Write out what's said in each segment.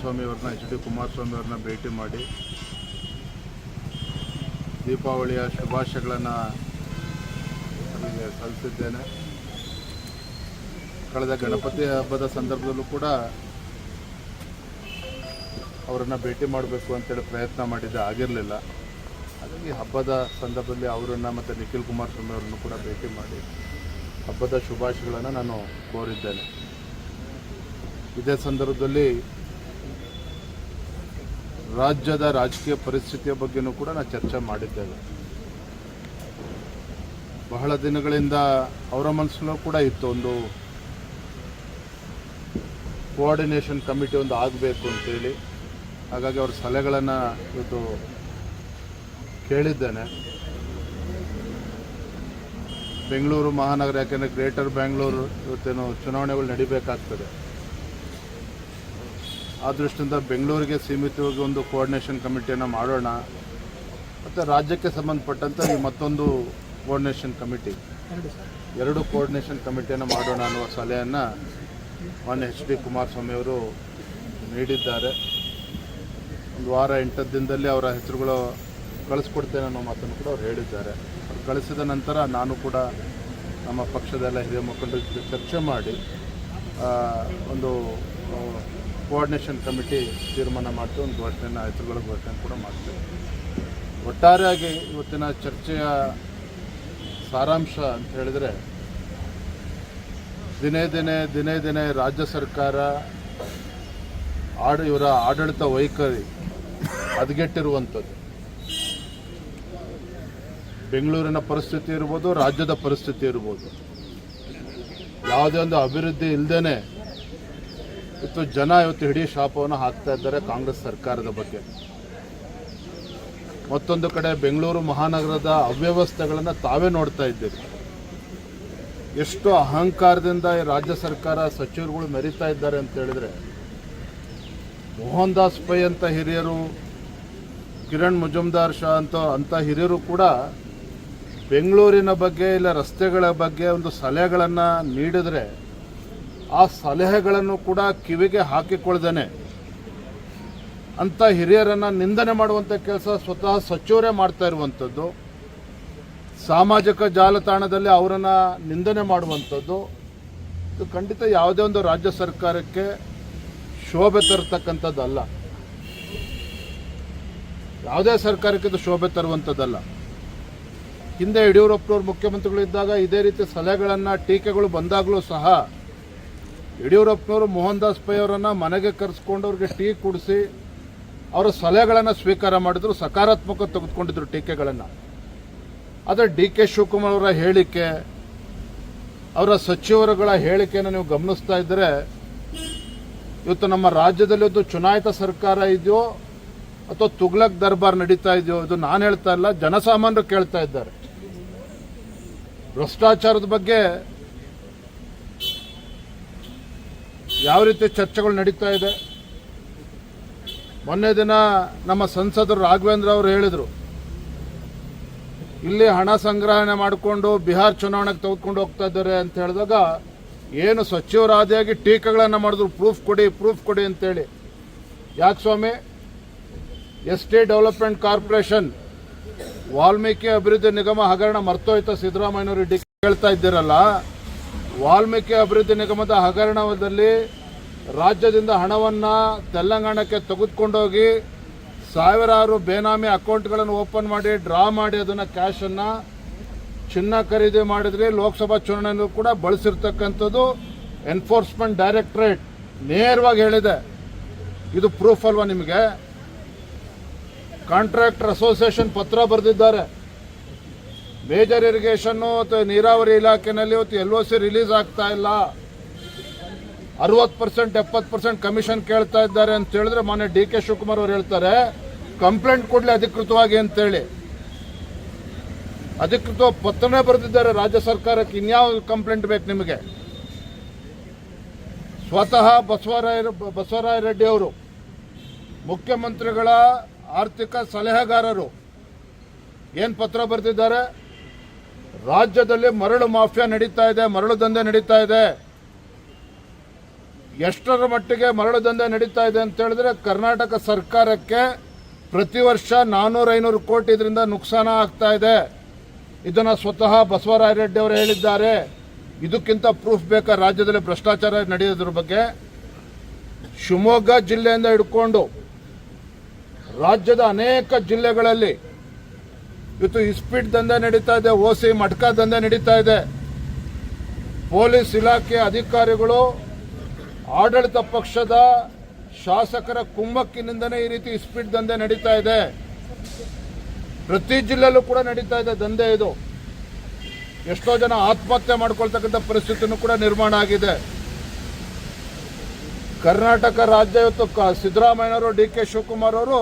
ಕುಮಾರಸ್ವಾಮಿ ಅವ್ರನ್ನ, H D Kumaraswamy ಅವ್ರನ್ನ ಭೇಟಿ ಮಾಡಿ ದೀಪಾವಳಿಯ ಶುಭಾಶಯಗಳನ್ನು ಅವರಿಗೆ ಸಲ್ಲಿಸಿದ್ದೇನೆ. ಕಳೆದ ಗಣಪತಿ ಹಬ್ಬದ ಸಂದರ್ಭದಲ್ಲೂ ಕೂಡ ಅವರನ್ನು ಭೇಟಿ ಮಾಡಬೇಕು ಅಂತೇಳಿ ಪ್ರಯತ್ನ ಮಾಡಿದ್ದೆ, ಆಗಿರಲಿಲ್ಲ. ಹಾಗಾಗಿ ಹಬ್ಬದ ಸಂದರ್ಭದಲ್ಲಿ ಅವರನ್ನು ಮತ್ತು ನಿಖಿಲ್ ಕುಮಾರಸ್ವಾಮಿ ಅವರನ್ನು ಕೂಡ ಭೇಟಿ ಮಾಡಿ ಹಬ್ಬದ ಶುಭಾಶಯಗಳನ್ನು ನಾನು ಕೋರಿದ್ದೇನೆ. ಇದೇ ಸಂದರ್ಭದಲ್ಲಿ ರಾಜ್ಯದ ರಾಜಕೀಯ ಪರಿಸ್ಥಿತಿಯ ಬಗ್ಗೆನೂ ಕೂಡ ನಾವು ಚರ್ಚೆ ಮಾಡಿದ್ದೇವೆ. ಬಹಳ ದಿನಗಳಿಂದ ಅವರ ಮನಸ್ಸಲ್ಲೂ ಕೂಡ ಇತ್ತು ಒಂದು ಕೋಆರ್ಡಿನೇಷನ್ ಕಮಿಟಿ ಒಂದು ಆಗಬೇಕು ಅಂತೇಳಿ. ಹಾಗಾಗಿ ಅವ್ರ ಸಲಹೆಗಳನ್ನು ಇವತ್ತು ಕೇಳಿದ್ದೇನೆ. ಬೆಂಗಳೂರು ಮಹಾನಗರ, ಯಾಕೆಂದರೆ ಗ್ರೇಟರ್ ಬ್ಯಾಂಗ್ಳೂರು ಇವತ್ತೇನು ಚುನಾವಣೆಗಳು ನಡಿಬೇಕಾಗ್ತದೆ. ಆ ದೃಷ್ಟಿಯಿಂದ ಬೆಂಗಳೂರಿಗೆ ಸೀಮಿತವಾಗಿ ಒಂದು ಕೋಆರ್ಡಿನೇಷನ್ ಕಮಿಟಿಯನ್ನು ಮಾಡೋಣ. ಮತ್ತು ರಾಜ್ಯಕ್ಕೆ ಸಂಬಂಧಪಟ್ಟಂತೆ ಈ ಮತ್ತೊಂದು ಕೋಆರ್ಡಿನೇಷನ್ ಕಮಿಟಿ ಎರಡು ಕೋಆರ್ಡಿನೇಷನ್ ಕಮಿಟಿಯನ್ನು ಮಾಡೋಣ ಅನ್ನುವ ಸಲಹೆಯನ್ನು ಮಾನ್ಯ ಎಚ್ ಡಿ ಕುಮಾರಸ್ವಾಮಿ ಅವರು ನೀಡಿದ್ದಾರೆ. ಒಂದು ವಾರ ಎಂಟು ದಿನದಲ್ಲಿ ಅವರ ಹೆಸರುಗಳು ಕಳಿಸ್ಕೊಡ್ತೇನೆ ಅನ್ನೋ ಮಾತನ್ನು ಕೂಡ ಅವ್ರು ಹೇಳಿದ್ದಾರೆ. ಅವ್ರು ಕಳಿಸಿದ ನಂತರ ನಾನು ಕೂಡ ನಮ್ಮ ಪಕ್ಷದ ಎಲ್ಲ ಹಿರಿಯ ಮುಖಂಡರ ಜೊತೆ ಚರ್ಚೆ ಮಾಡಿ ಒಂದು ಕೋಆರ್ಡಿನೇಷನ್ ಕಮಿಟಿ ತೀರ್ಮಾನ ಮಾಡ್ತೀವಿ, ಒಂದು ಘೋಷಣೆಯನ್ನು ಹೆಸರುಗಳ ಘೋಷಣೆ ಕೂಡ ಮಾಡ್ತೇವೆ. ಒಟ್ಟಾರೆಯಾಗಿ ಇವತ್ತಿನ ಚರ್ಚೆಯ ಸಾರಾಂಶ ಅಂತ ಹೇಳಿದರೆ, ದಿನೇ ದಿನೇ ದಿನೇ ದಿನೇ ರಾಜ್ಯ ಸರ್ಕಾರ ಆಡ, ಇವರ ಆಡಳಿತ ವೈಖರಿ ಹದಗೆಟ್ಟಿರುವಂಥದ್ದು. ಬೆಂಗಳೂರಿನ ಪರಿಸ್ಥಿತಿ ಇರ್ಬೋದು, ರಾಜ್ಯದ ಪರಿಸ್ಥಿತಿ ಇರ್ಬೋದು. ಯಾವುದೇ ಒಂದು ಅಭಿವೃದ್ಧಿ ಇಲ್ಲದೇ ಇವತ್ತು ಜನ ಇವತ್ತು ಇಡೀ ಶಾಪವನ್ನು ಹಾಕ್ತಾ ಇದ್ದಾರೆ ಕಾಂಗ್ರೆಸ್ ಸರ್ಕಾರದ ಬಗ್ಗೆ. ಮತ್ತೊಂದು ಕಡೆ ಬೆಂಗಳೂರು ಮಹಾನಗರದ ಅವ್ಯವಸ್ಥೆಗಳನ್ನು ತಾವೇ ನೋಡ್ತಾ ಇದ್ದೀರಿ. ಎಷ್ಟು ಅಹಂಕಾರದಿಂದ ಈ ರಾಜ್ಯ ಸರ್ಕಾರ ಸಚಿವರುಗಳು ಮೆರಿತಾ ಇದ್ದಾರೆ ಅಂತ ಹೇಳಿದ್ರೆ, ಮೋಹನ್ ದಾಸ್ ಪೈ ಅಂತ ಹಿರಿಯರು, ಕಿರಣ್ ಮುಜುಮ್ದಾರ್ ಶಾ ಅಂತ ಅಂಥ ಹಿರಿಯರು ಕೂಡ ಬೆಂಗಳೂರಿನ ಬಗ್ಗೆ ಇಲ್ಲ ರಸ್ತೆಗಳ ಬಗ್ಗೆ ಒಂದು ಸಲಹೆಗಳನ್ನು ನೀಡಿದರೆ ಆ ಸಲಹೆಗಳನ್ನು ಕೂಡ ಕಿವಿಗೆ ಹಾಕಿಕೊಳ್ದೇನೆ ಅಂಥ ಹಿರಿಯರನ್ನು ನಿಂದನೆ ಮಾಡುವಂಥ ಕೆಲಸ ಸ್ವತಃ ಸಚಿವರೇ ಮಾಡ್ತಾ ಇರುವಂಥದ್ದು ಸಾಮಾಜಿಕ ಜಾಲತಾಣದಲ್ಲಿ ಅವರನ್ನು ನಿಂದನೆ ಮಾಡುವಂಥದ್ದು ಇದು ಖಂಡಿತ ಯಾವುದೇ ಒಂದು ರಾಜ್ಯ ಸರ್ಕಾರಕ್ಕೆ ಶೋಭೆ ತರತಕ್ಕಂಥದ್ದಲ್ಲ. ಯಾವುದೇ ಸರ್ಕಾರಕ್ಕೆ ಇದು ಶೋಭೆ ತರುವಂಥದ್ದಲ್ಲ ಹಿಂದೆ ಯಡಿಯೂರಪ್ಪನವ್ರು ಮುಖ್ಯಮಂತ್ರಿಗಳಿದ್ದಾಗ ಇದೇ ರೀತಿ ಸಲಹೆಗಳನ್ನು, ಟೀಕೆಗಳು ಬಂದಾಗಲೂ ಸಹ ಯಡಿಯೂರಪ್ಪನವರು ಮೋಹನ್ ದಾಸ್ ಪೈ ಅವರನ್ನು ಮನೆಗೆ ಕರೆಸ್ಕೊಂಡು ಅವ್ರಿಗೆ ಟೀ ಕುಡಿಸಿ ಅವರ ಸಲಹೆಗಳನ್ನು ಸ್ವೀಕಾರ ಮಾಡಿದ್ರು, ಸಕಾರಾತ್ಮಕ ತೆಗೆದುಕೊಂಡಿದ್ರು ಟೀಕೆಗಳನ್ನು. ಆದರೆ ಡಿ ಕೆ ಶಿವಕುಮಾರ್ ಅವರ ಹೇಳಿಕೆ, ಅವರ ಸಚಿವರುಗಳ ಹೇಳಿಕೆಯನ್ನು ನೀವು ಗಮನಿಸ್ತಾ ಇದ್ದರೆ ಇವತ್ತು ನಮ್ಮ ರಾಜ್ಯದಲ್ಲಿ ಒಂದು ಚುನಾಯಿತ ಸರ್ಕಾರ ಇದೆಯೋ, ಅಥವಾ ತುಗ್ಲಕ್ ದರ್ಬಾರ್ ನಡೀತಾ ಇದೆಯೋ, ಇದು ನಾನು ಹೇಳ್ತಾ ಇಲ್ಲ, ಜನಸಾಮಾನ್ಯರು ಕೇಳ್ತಾ ಇದ್ದಾರೆ. ಭ್ರಷ್ಟಾಚಾರದ ಬಗ್ಗೆ ಯಾವ ರೀತಿ ಚರ್ಚೆಗಳು ನಡೀತಾ ಇದೆ? ಮೊನ್ನೆ ದಿನ ನಮ್ಮ ಸಂಸದರು ರಾಘವೇಂದ್ರ ಅವರು ಹೇಳಿದರು, ಇಲ್ಲಿ ಹಣ ಸಂಗ್ರಹಣೆ ಮಾಡಿಕೊಂಡು ಬಿಹಾರ್ ಚುನಾವಣೆಗೆ ತೆಗೆದುಕೊಂಡು ಹೋಗ್ತಾ ಇದ್ದಾರೆ ಅಂತ ಹೇಳಿದಾಗ, ಏನು ಸಚಿವರಾದಿಯಾಗಿ ಟೀಕೆಗಳನ್ನು ಮಾಡಿದ್ರು ಪ್ರೂಫ್ ಕೊಡಿ ಪ್ರೂಫ್ ಕೊಡಿ ಅಂತೇಳಿ. ಯಾಕೆ ಸ್ವಾಮಿ? S T development corporation, Valmiki ಅಭಿವೃದ್ಧಿ ನಿಗಮ ಹಗರಣ ಮರ್ತೋಯ್ತ ಸಿದ್ದರಾಮಯ್ಯನವರು ಡಿ ಹೇಳ್ತಾ ಇದ್ದೀರಲ್ಲ ವಾಲ್ಮೀಕಿ ಅಭಿವೃದ್ಧಿ ನಿಗಮದ ಹಗರಣದಲ್ಲಿ ರಾಜ್ಯದಿಂದ ಹಣವನ್ನು ತೆಲಂಗಾಣಕ್ಕೆ ತೆಗೆದುಕೊಂಡೋಗಿ ಸಾವಿರಾರು ಬೇನಾಮಿ ಅಕೌಂಟ್ಗಳನ್ನು ಓಪನ್ ಮಾಡಿ, ಡ್ರಾ ಮಾಡಿ, ಅದನ್ನು ಕ್ಯಾಶನ್ನು ಚಿನ್ನ ಖರೀದಿ ಮಾಡಿದ್ರೆ. ಲೋಕಸಭಾ ಚುನಾವಣೆಯಲ್ಲೂ ಕೂಡ ಬಳಸಿರ್ತಕ್ಕಂಥದ್ದು ಎನ್ಫೋರ್ಸ್ಮೆಂಟ್ ಡೈರೆಕ್ಟರೇಟ್ ನೇರವಾಗಿ ಹೇಳಿದೆ. ಇದು ಪ್ರೂಫ್ ಅಲ್ವಾ ನಿಮಗೆ? ಕಾಂಟ್ರಾಕ್ಟರ್ ಅಸೋಸಿಯೇಷನ್ ಪತ್ರ ಬರೆದಿದ್ದಾರೆ. ಮೇಜರ್ ಇರಿಗೇಷನ್ನು ಅಥವಾ ನೀರಾವರಿ ಇಲಾಖೆನಲ್ಲಿ ಇವತ್ತು ಎಲ್ ಒ ಸಿ ರಿಲೀಸ್ ಆಗ್ತಾ ಇಲ್ಲ. ಅರವತ್ತು ಪರ್ಸೆಂಟ್, ಎಪ್ಪತ್ತು ಪರ್ಸೆಂಟ್ ಕಮಿಷನ್ ಕೇಳ್ತಾ ಇದ್ದಾರೆ ಅಂತ ಹೇಳಿದ್ರೆ ಮೊನ್ನೆ ಡಿ ಕೆ ಶಿವಕುಮಾರ್ ಅವರು ಹೇಳ್ತಾರೆ. ಕಂಪ್ಲೇಂಟ್ ಕೊಡಲಿ ಅಧಿಕೃತವಾಗಿ ಅಂತೇಳಿ. ಅಧಿಕೃತ ಪತ್ರನೇ ಬರೆದಿದ್ದಾರೆ ರಾಜ್ಯ ಸರ್ಕಾರಕ್ಕೆ. ಇನ್ಯಾವ ಕಂಪ್ಲೇಂಟ್ ಬೇಕು ನಿಮಗೆ? ಸ್ವತಃ ಬಸವರಾಯ ಬಸವರಾಯ ರೆಡ್ಡಿ ಅವರು, ಮುಖ್ಯಮಂತ್ರಿಗಳ ಆರ್ಥಿಕ ಸಲಹೆಗಾರರು, ಏನು ಪತ್ರ ಬರೆದಿದ್ದಾರೆ? ರಾಜ್ಯದಲ್ಲಿ ಮರಳು ಮಾಫಿಯಾ ನಡೀತಾ ಇದೆ, ಮರಳು ದಂಧೆ ನಡೀತಾ ಇದೆ. ಎಷ್ಟರ ಮಟ್ಟಿಗೆ ಮರಳು ದಂಧೆ ನಡೀತಾ ಇದೆ ಅಂತ ಹೇಳಿದ್ರೆ ಕರ್ನಾಟಕ ಸರ್ಕಾರಕ್ಕೆ ಪ್ರತಿ ವರ್ಷ ನಾನ್ನೂರ ಐನೂರು ಕೋಟಿ ಇದರಿಂದ ನುಕ್ಸಾನ ಆಗ್ತಾ ಇದೆ. ಇದನ್ನ ಸ್ವತಃ ಬಸವರಾಯ ರೆಡ್ಡಿ ಅವರು ಹೇಳಿದ್ದಾರೆ. ಇದಕ್ಕಿಂತ ಪ್ರೂಫ್ ಬೇಕಾ? ರಾಜ್ಯದಲ್ಲಿ ಭ್ರಷ್ಟಾಚಾರ ನಡೆಯೋದ್ರ ಬಗ್ಗೆ ಶಿವಮೊಗ್ಗ ಜಿಲ್ಲೆಯಿಂದ ಹಿಡ್ಕೊಂಡು ರಾಜ್ಯದ ಅನೇಕ ಜಿಲ್ಲೆಗಳಲ್ಲಿ ಇವತ್ತು ಇಸ್ಪೀಟ್ ದಂಧೆ ನಡೀತಾ ಇದೆ ಓಸಿ ಮಟ್ಕ ದಂಧೆ ನಡೀತಾ ಇದೆ. ಪೊಲೀಸ್ ಇಲಾಖೆ ಅಧಿಕಾರಿಗಳು, ಆಡಳಿತ ಪಕ್ಷದ ಶಾಸಕರ ಕುಮ್ಮಕ್ಕಿನಿಂದನೇ ಈ ರೀತಿ ಇಸ್ಪೀಟ್ ದಂಧೆ ನಡೀತಾ ಇದೆ. ಪ್ರತಿ ಜಿಲ್ಲೆಯಲ್ಲೂ ಕೂಡ ನಡೀತಾ ಇದೆ ದಂಧೆ ಇದು. ಎಷ್ಟೋ ಜನ ಆತ್ಮಹತ್ಯೆ ಮಾಡ್ಕೊಳ್ತಕ್ಕಂಥ ಪರಿಸ್ಥಿತಿನೂ ಕೂಡ ನಿರ್ಮಾಣ ಆಗಿದೆ. ಕರ್ನಾಟಕ ರಾಜ್ಯ ಇವತ್ತು ಸಿದ್ದರಾಮಯ್ಯನವರು, ಡಿ ಕೆ ಶಿವಕುಮಾರ್ ಅವರು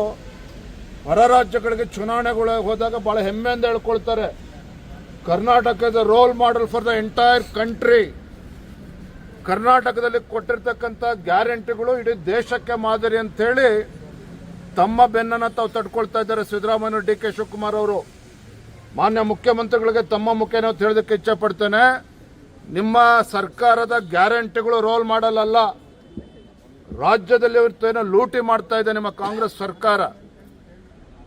ಹೊರ ರಾಜ್ಯಗಳಿಗೆ ಚುನಾವಣೆಗಳು ಹೋದಾಗ ಬಹಳ ಹೆಮ್ಮೆಯಿಂದ ಹೇಳ್ಕೊಳ್ತಾರೆ. ಕರ್ನಾಟಕದ role model for the entire country ಕರ್ನಾಟಕದಲ್ಲಿ ಕೊಟ್ಟಿರ್ತಕ್ಕಂಥ ಗ್ಯಾರಂಟಿಗಳು ಇಡೀ ದೇಶಕ್ಕೆ ಮಾದರಿ ಅಂತೇಳಿ ತಮ್ಮ ಬೆನ್ನನ್ನು ತಾವು ತಡ್ಕೊಳ್ತಾ ಇದ್ದಾರೆ ಸಿದ್ದರಾಮಯ್ಯ, ಡಿ ಕೆ ಶಿವಕುಮಾರ್ ಅವರು. ಮಾನ್ಯ ಮುಖ್ಯಮಂತ್ರಿಗಳಿಗೆ ತಮ್ಮ ಮುಖೇನ ಹೇಳೋದಕ್ಕೆ ಇಚ್ಛೆ ಪಡ್ತೇನೆ. ನಿಮ್ಮ ಸರ್ಕಾರದ ಗ್ಯಾರಂಟಿಗಳು ರೋಲ್ ಮಾಡಲ್ಲ ರಾಜ್ಯದಲ್ಲಿ ಇವತ್ತೇನೋ ಲೂಟಿ ಮಾಡ್ತಾ ಇದೆ ನಿಮ್ಮ ಕಾಂಗ್ರೆಸ್ ಸರ್ಕಾರ.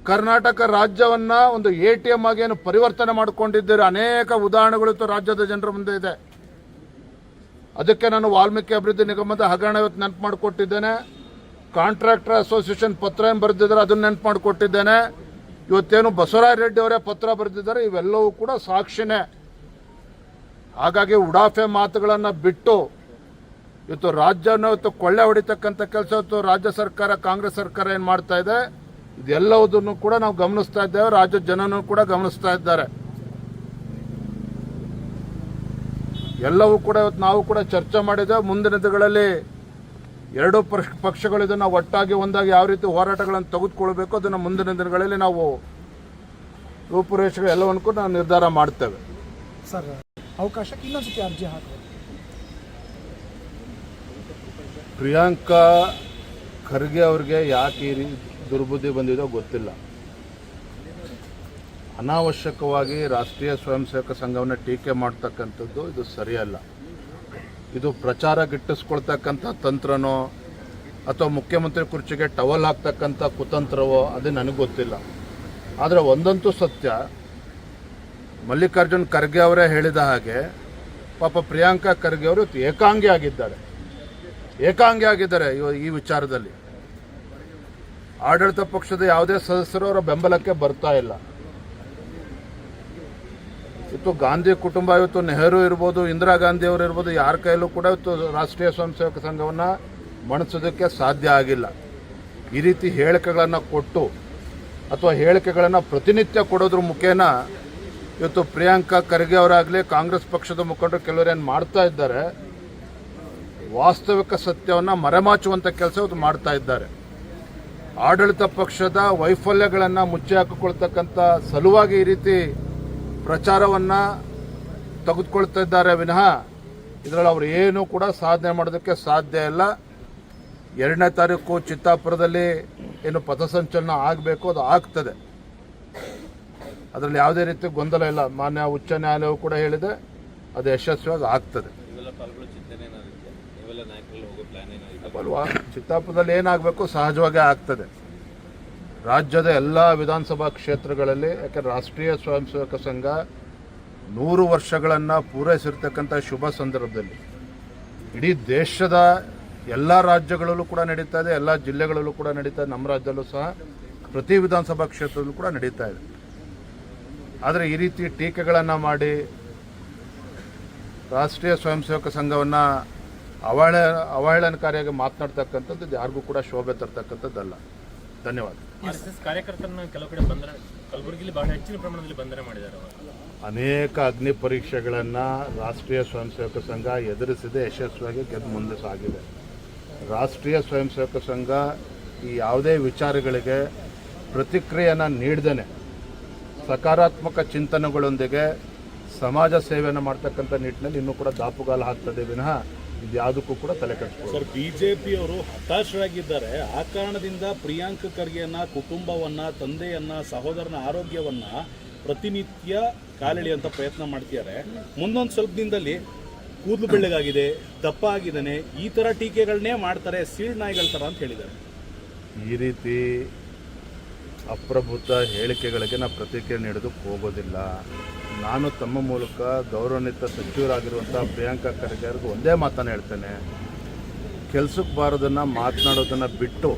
ಕರ್ನಾಟಕ ರಾಜ್ಯವನ್ನ ಒಂದು ಎ ಟಿ ಎಂ ಆಗಿ ಏನು ಪರಿವರ್ತನೆ ಮಾಡಿಕೊಂಡಿದ್ದೀರಿ? ಅನೇಕ ಉದಾಹರಣೆಗಳು ರಾಜ್ಯದ ಜನರ ಮುಂದೆ ಇದೆ. ಅದಕ್ಕೆ ನಾನು ವಾಲ್ಮೀಕಿ ಅಭಿವೃದ್ಧಿ ನಿಗಮದ ಹಗರಣ ಇವತ್ತು ನೆನಪು ಮಾಡಿಕೊಟ್ಟಿದ್ದೇನೆ. ಕಾಂಟ್ರಾಕ್ಟರ್ ಅಸೋಸಿಯೇಷನ್ ಪತ್ರ ಏನು ಬರೆದಿದ್ದಾರೆ ಅದನ್ನ ನೆನಪು ಮಾಡಿಕೊಟ್ಟಿದ್ದೇನೆ. ಇವತ್ತೇನು ಬಸವರಾಯ ರೆಡ್ಡಿ ಅವರೇ ಪತ್ರ ಬರೆದಿದ್ದಾರೆ, ಇವೆಲ್ಲವೂ ಕೂಡ ಸಾಕ್ಷಿನೇ. ಹಾಗಾಗಿ ಉಡಾಫೆ ಮಾತುಗಳನ್ನು ಬಿಟ್ಟು ಇವತ್ತು ರಾಜ್ಯವನ್ನು ಇವತ್ತು ಕೊಳ್ಳೆ ಹೊಡಿತಕ್ಕಂಥ ಕೆಲಸ ಇವತ್ತು ರಾಜ್ಯ ಸರ್ಕಾರ, ಕಾಂಗ್ರೆಸ್ ಸರ್ಕಾರ ಏನು ಮಾಡ್ತಾ ಇದೆ? ಇದೆಲ್ಲವುದನ್ನು ಕೂಡ ನಾವು ಗಮನಿಸ್ತಾ ಇದ್ದೇವೆ ರಾಜ್ಯದ ಜನನೂ ಕೂಡ ಗಮನಿಸ್ತಾ ಇದ್ದಾರೆ. ಎಲ್ಲವೂ ಕೂಡ ಇವತ್ತು ನಾವು ಕೂಡ ಚರ್ಚೆ ಮಾಡಿದ್ದೇವೆ ಮುಂದಿನ ದಿನಗಳಲ್ಲಿ ಎರಡೂ ಪಕ್ಷ- ಪಕ್ಷಗಳು ಇದನ್ನು ಒಟ್ಟಾಗಿ ಒಂದಾಗಿ ಯಾವ ರೀತಿ ಹೋರಾಟಗಳನ್ನು ತೆಗೆದುಕೊಳ್ಬೇಕು ಅದನ್ನು ಮುಂದಿನ ದಿನಗಳಲ್ಲಿ ನಾವು ರೂಪುರೇಷೆಗಳು ಎಲ್ಲವನ್ನು ಕೂಡ ನಾವು ನಿರ್ಧಾರ ಮಾಡ್ತೇವೆ. ಸರ್ ಅವಕಾಶಕ್ಕೆ ಇನ್ನೊಂದು ಅರ್ಜಿ ಹಾಕಿ ಪ್ರಿಯಾಂಕಾ ಖರ್ಗೆ ಅವ್ರಿಗೆ ಯಾಕೆ ಈ ದುರ್ಬುದ್ಧಿ ಬಂದಿದೋ ಗೊತ್ತಿಲ್ಲ. ಅನಾವಶ್ಯಕವಾಗಿ ರಾಷ್ಟ್ರೀಯ ಸ್ವಯಂ ಸೇವಕ ಸಂಘವನ್ನು ಟೀಕೆ ಮಾಡ್ತಕ್ಕಂಥದ್ದು ಇದು ಸರಿಯಲ್ಲ. ಇದು ಪ್ರಚಾರ ಗಿಟ್ಟಿಸ್ಕೊಳ್ತಕ್ಕಂಥ ತಂತ್ರನೋ ಅಥವಾ ಮುಖ್ಯಮಂತ್ರಿ ಕುರ್ಚಿಗೆ ಟವಲ್ ಹಾಕ್ತಕ್ಕಂಥ ಕುತಂತ್ರವೋ ಅದು ನನಗೆ ಗೊತ್ತಿಲ್ಲ. ಆದರೆ ಒಂದಂತೂ ಸತ್ಯ, ಮಲ್ಲಿಕಾರ್ಜುನ್ ಖರ್ಗೆ ಅವರೇ ಹೇಳಿದ ಹಾಗೆ ಪಾಪ ಪ್ರಿಯಾಂಕಾ ಖರ್ಗೆ ಅವರು ಏಕಾಂಗಿ ಆಗಿದ್ದಾರೆ ಏಕಾಂಗಿ ಆಗಿದ್ದಾರೆ ಈ ವಿಚಾರದಲ್ಲಿ. ಆಡಳಿತ ಪಕ್ಷದ ಯಾವುದೇ ಸದಸ್ಯರು ಅವರ ಬೆಂಬಲಕ್ಕೆ ಬರ್ತಾ ಇಲ್ಲ. ಇವತ್ತು ಗಾಂಧಿ ಕುಟುಂಬ, ಇವತ್ತು ನೆಹರು ಇರ್ಬೋದು, ಇಂದಿರಾ ಗಾಂಧಿ ಅವರು ಇರ್ಬೋದು, ಯಾರ ಕೈಯಲ್ಲೂ ಕೂಡ ಇವತ್ತು ರಾಷ್ಟ್ರೀಯ ಸ್ವಯಂ ಸೇವಕ ಸಂಘವನ್ನು ಮಣಿಸೋದಕ್ಕೆ ಸಾಧ್ಯ ಆಗಿಲ್ಲ. ಈ ರೀತಿ ಹೇಳಿಕೆಗಳನ್ನು ಕೊಟ್ಟು ಅಥವಾ ಹೇಳಿಕೆಗಳನ್ನು ಪ್ರತಿನಿತ್ಯ ಕೊಡೋದ್ರ ಮುಖೇನ ಇವತ್ತು ಪ್ರಿಯಾಂಕಾ ಖರ್ಗೆ ಅವರಾಗಲಿ, ಕಾಂಗ್ರೆಸ್ ಪಕ್ಷದ ಮುಖಂಡರು ಕೆಲವರೇನು ಮಾಡ್ತಾ ಇದ್ದಾರೆ, ವಾಸ್ತವಿಕ ಸತ್ಯವನ್ನು ಮರೆಮಾಚುವಂಥ ಕೆಲಸ ಇವತ್ತು ಮಾಡ್ತಾ ಇದ್ದಾರೆ. ಆಡಳಿತ ಪಕ್ಷದ ವೈಫಲ್ಯಗಳನ್ನು ಮುಚ್ಚಿ ಹಾಕಿಕೊಳ್ತಕ್ಕಂಥ ಸಲುವಾಗಿ ಈ ರೀತಿ ಪ್ರಚಾರವನ್ನು ತೆಗೆದುಕೊಳ್ತಾ ಇದ್ದಾರೆ ವಿನಃ ಇದರಲ್ಲಿ ಅವರು ಏನು ಕೂಡ ಸಾಧನೆ ಮಾಡೋದಕ್ಕೆ ಸಾಧ್ಯ ಇಲ್ಲ. ಎರಡನೇ ತಾರೀಕು ಚಿತ್ತಾಪುರದಲ್ಲಿ ಏನು ಪಥಸಂಚಲನ ಆಗಬೇಕು ಅದು ಆಗ್ತದೆ. ಅದರಲ್ಲಿ ಯಾವುದೇ ರೀತಿ ಗೊಂದಲ ಇಲ್ಲ. ಮಾನ್ಯ ಉಚ್ಚ ನ್ಯಾಯಾಲಯವು ಕೂಡ ಹೇಳಿದೆ, ಅದು ಯಶಸ್ವಿಯಾಗಿ ಆಗ್ತದೆ. ಅಲ್ವಾ ಚಿತ್ತಾಪುರದಲ್ಲಿ ಏನಾಗಬೇಕು ಸಹಜವಾಗಿ ಆಗ್ತದೆ. ರಾಜ್ಯದ ಎಲ್ಲ ವಿಧಾನಸಭಾ ಕ್ಷೇತ್ರಗಳಲ್ಲಿ ಯಾಕೆ ರಾಷ್ಟ್ರೀಯ ಸ್ವಯಂ ಸೇವಕ ಸಂಘ ನೂರು ವರ್ಷಗಳನ್ನು ಪೂರೈಸಿರ್ತಕ್ಕಂಥ ಶುಭ ಸಂದರ್ಭದಲ್ಲಿ. ಇಡೀ ದೇಶದ ಎಲ್ಲ ರಾಜ್ಯಗಳಲ್ಲೂ ಕೂಡ ನಡೀತಾ ಇದೆ, ಎಲ್ಲ ಜಿಲ್ಲೆಗಳಲ್ಲೂ ಕೂಡ ನಡೀತಾ ಇದೆ, ನಮ್ಮ ರಾಜ್ಯದಲ್ಲೂ ಸಹ ಪ್ರತಿ ವಿಧಾನಸಭಾ ಕ್ಷೇತ್ರದಲ್ಲೂ ಕೂಡ ನಡೀತಾ ಇದೆ. ಆದರೆ ಈ ರೀತಿ ಟೀಕೆಗಳನ್ನು ಮಾಡಿ ರಾಷ್ಟ್ರೀಯ ಸ್ವಯಂ ಸೇವಕ ಸಂಘವನ್ನು ಅವಹೇಳ ಅವಹೇಳನಕಾರಿಯಾಗಿ ಮಾತನಾಡ್ತಕ್ಕಂಥದ್ದು ಯಾರಿಗೂ ಕೂಡ ಶೋಭೆ ತರ್ತಕ್ಕಂಥದ್ದಲ್ಲ. ಧನ್ಯವಾದ. ಆರ್ ಎಸ್ ಎಸ್ ಕಾರ್ಯಕರ್ತರನ್ನ ಕೆಲವು ಕಡೆ ಬಂಧನ ಕಲಬುರಗಿಲಿ ಬಹಳ ಹೆಚ್ಚಿನ ಪ್ರಮಾಣದಲ್ಲಿ ಬಂಧನ ಮಾಡಿದ್ದಾರೆ ಅವರು. ಅನೇಕ ಅಗ್ನಿ ಪರೀಕ್ಷೆಗಳನ್ನು ರಾಷ್ಟ್ರೀಯ ಸ್ವಯಂ ಸೇವಕ ಸಂಘ ಎದುರಿಸಿದೆ ಯಶಸ್ವಿಯಾಗಿ ಗೆದ್ದು ಮುಂದೆ ಸಾಗಿದೆ. ರಾಷ್ಟ್ರೀಯ ಸ್ವಯಂ ಸೇವಕ ಸಂಘ ಈ ಯಾವುದೇ ವಿಚಾರಗಳಿಗೆ ಪ್ರತಿಕ್ರಿಯೆಯನ್ನು ನೀಡದೇನೆ. ಸಕಾರಾತ್ಮಕ ಚಿಂತನೆಗಳೊಂದಿಗೆ ಸಮಾಜ ಸೇವೆಯನ್ನು ಮಾಡ್ತಕ್ಕಂಥ ನಿಟ್ಟಿನಲ್ಲಿ ಇನ್ನೂ ಕೂಡ ದಾಪುಗಾಲು ಹಾಕ್ತದೆ ವಿನಃ ಇದು ಯಾವುದಕ್ಕೂ ಕೂಡ ತಲೆ ಕೆಡಿಸ್ಕೊಳ್ಳೋದು ಸರ್ ಬಿಜೆಪಿ ಅವರು ಹತಾಶರಾಗಿದ್ದಾರೆ. ಆ ಕಾರಣದಿಂದ ಪ್ರಿಯಾಂಕ ಖರ್ಗೆಯನ್ನ ಕುಟುಂಬವನ್ನ ತಂದೆಯನ್ನ ಸಹೋದರನ ಆರೋಗ್ಯವನ್ನ ಪ್ರತಿನಿತ್ಯ ಕಾಲೆಳೆಯುವಂತ ಪ್ರಯತ್ನ ಮಾಡ್ತಿದ್ದಾರೆ. ಮುಂದೊಂದು ಸ್ವಲ್ಪ ದಿನದಲ್ಲಿ ಕೂದಲು ಬೆಳ್ಳಗಾಗಿದೆ ದಪ್ಪ ಆಗಿದ್ದಾನೆ ಈ ಥರ ಟೀಕೆಗಳನ್ನೇ ಮಾಡ್ತಾರೆ ಸೀಳ್ ನಾಯಿಗಳ ಥರ ಅಂತ ಹೇಳಿದ್ದಾರೆ. ಈ ರೀತಿ ಅಪ್ರಬುದ್ಧ ಹೇಳಿಕೆಗಳಿಗೆ ನಾವು ಪ್ರತಿಕ್ರಿಯೆ ನೀಡೋದಕ್ಕೆ ಹೋಗೋದಿಲ್ಲ. ನಾನು ತಮ್ಮ ಮೂಲಕ ಗೌರವಾನ್ವಿತ ಸಚಿವರಾಗಿರುವಂಥ ಪ್ರಿಯಾಂಕಾ ಖರ್ಗೆ ಅವ್ರಿಗೆ ಒಂದೇ ಮಾತನ್ನು ಹೇಳ್ತೇನೆ. ಕೆಲಸಕ್ಕೆ ಬಾರೋದನ್ನು ಮಾತನಾಡೋದನ್ನು ಬಿಟ್ಟು